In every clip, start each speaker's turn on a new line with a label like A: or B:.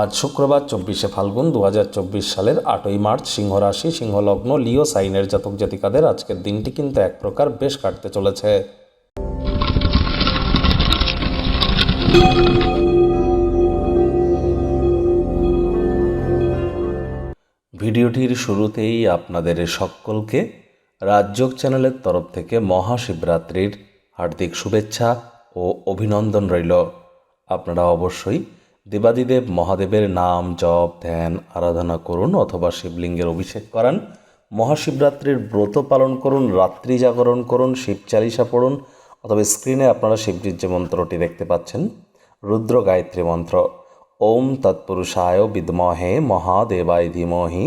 A: আজ শুক্রবার চব্বিশে ফাল্গুন দু হাজার চব্বিশ সালের আটই মার্চ সিংহ রাশি সিংহলগ্ন, লিও সাইনের জাতক জাতিকাদের আজকের দিনটি কিন্তু এক প্রকার বেশ কাটতে চলেছে। ভিডিওটির শুরুতেই আপনাদের সকলকে রাজযোগ চ্যানেলের তরফ থেকে মহাশিবরাত্রির হার্দিক শুভেচ্ছা ও অভিনন্দন রইল। আপনারা অবশ্যই দেবাদিদেব মহাদেবের নাম জপ, ধ্যান, আরাধনা করুন অথবা শিবলিঙ্গের অভিষেক করান। মহাশিবরাত্রির ব্রত পালন করুন, রাত্রি জাগরণ করুন, শিব চালিসা পড়ুন, অথবা স্ক্রিনে আপনারা শিবজির যে মন্ত্রটি দেখতে পাচ্ছেন, রুদ্র গায়ত্রী মন্ত্র। ওম তৎপুরুষায় বিদ্মহে মহাদেবায় ধীমহি,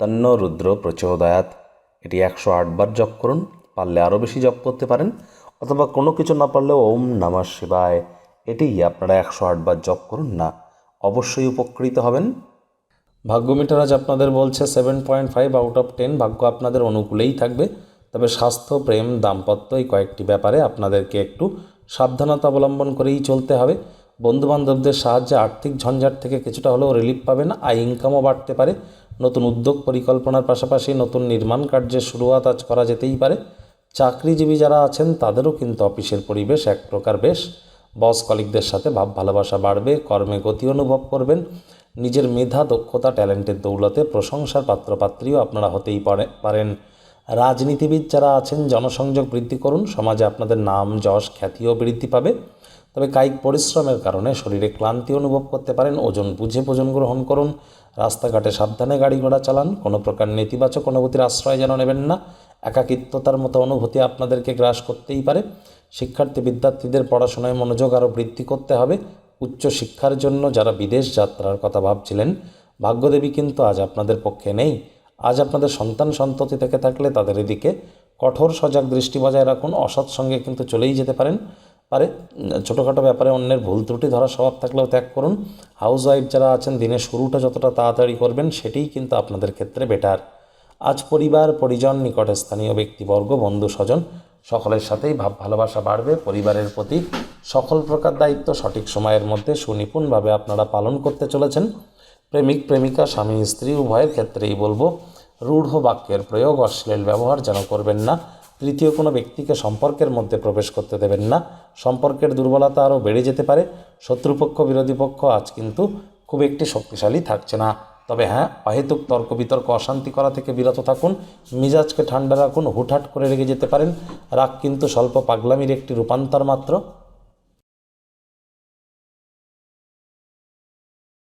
A: তন্ন রুদ্র প্রচোদয়াত এটি একশো আটবার জপ করুন, পারলে আরও বেশি জপ করতে পারেন, অথবা কোনো কিছু না পারলে ওম নমঃ শিবায় এটি আপনারা একশো আটবার জপ করুন না, অবশ্যই উপকৃত হবেন। ভাগ্য মিটার আজ আপনাদের বলছে seven point five out of ten ভাগ্য আপনাদের অনুকূলেই থাকবে। তবে স্বাস্থ্য, প্রেম, দাম্পত্য এই কয়েকটি ব্যাপারে আপনাদেরকে একটু সাবধানতা অবলম্বন করেই চলতে হবে। বন্ধুবান্ধবদের সাহায্যে আর্থিক ঝঞ্ঝাট থেকে কিছুটা হলেও রিলিফ পাবেন, আয় ইনকামও বাড়তে পারে। নতুন উদ্যোগ পরিকল্পনার পাশাপাশি নতুন নির্মাণ কার্যের শুরুয়াত আজ করা যেতেই পারে। চাকরিজীবী যারা আছেন, তাদেরও কিন্তু অফিসের পরিবেশ এক প্রকার বেশ। বস কলিকদের সাথে ভাব ভালোবাসা বাড়বে, কর্মে গতি অনুভব করবেন, নিজের মেধা, দক্ষতা, ট্যালেন্টের দৌলতে প্রশংসার পাত্রপাত্রীও আপনারা হতেই পারেন। রাজনীতিবিদ যারা আছেন, জনসংযোগ বৃদ্ধি করুন, সমাজে আপনাদের নাম, যশ, খ্যাতিও বৃদ্ধি পাবে। তবে কায়িক পরিশ্রমের কারণে শরীরে ক্লান্তি অনুভব করতে পারেন, ওজন বুঝে ভোজন গ্রহণ করুন, রাস্তাঘাটে সাবধানে গাড়ি ঘোড়া চালান, কোনো প্রকার নেতিবাচক অনুভূতির আশ্রয় যেন নেবেন না, একাকিত্বতার মতো অনুভূতি আপনাদেরকে গ্রাস করতেই পারে। শিক্ষার্থী বিদ্যার্থীদের পড়াশোনায় মনোযোগ আরও বৃদ্ধি করতে হবে। উচ্চ শিক্ষার জন্য যারা বিদেশ যাত্রার কথা ভাবছিলেন, ভাগ্যদেবী কিন্তু আজ আপনাদের পক্ষে নেই। আজ আপনাদের সন্তান সন্ততি থেকে থাকলে তাদের এদিকে কঠোর সজাগ দৃষ্টি বজায় রাখুন, অসৎ সঙ্গে কিন্তু চলেই যেতে পারেন। পারে, ছোটোখাটো ব্যাপারে অন্যের ভুল ত্রুটি ধরা স্বভাব থাকলেও ত্যাগ করুন। হাউস ওয়াইফ যারা আছেন, দিনের শুরুটা যতটা তাড়াতাড়ি করবেন, সেটিই কিন্তু আপনাদের ক্ষেত্রে বেটার আজ পরিবার, পরিজন, নিকটে স্থানীয় ব্যক্তিবর্গ, বন্ধু, স্বজন, সকলের সাথেই ভাব, ভালোবাসা বাড়বে। পরিবারের প্রতি সকল প্রকার দায়িত্ব সঠিক সময়ের মধ্যে সুনিপুণভাবে আপনারা পালন করতে চলেছেন। প্রেমিক, প্রেমিকা, স্বামী, স্ত্রী, উভয়ের ক্ষেত্রেই বলব, রূঢ় বাক্যের প্রয়োগ অশ্লীল ব্যবহার যেন করবেন না। তৃতীয়, কোনো ব্যক্তিকে সম্পর্কের মধ্যে প্রবেশ করতে দেবেন না। সম্পর্কের দুর্বলতা আরও বেড়ে যেতে পারে। শত্রুপক্ষ, বিরোধী পক্ষ আজ কিন্তু খুব একটি শক্তিশালী থাকছে না। তবে হ্যাঁ অহেতুক তর্ক, বিতর্ক, অশান্তি করা থেকে বিরত থাকুন। মিজাজকে ঠান্ডা রাখুন, হুটহাট করে রেগে যেতে পারেন। রাগ কিন্তু স্বল্প পাগলামির একটি রূপান্তর মাত্র।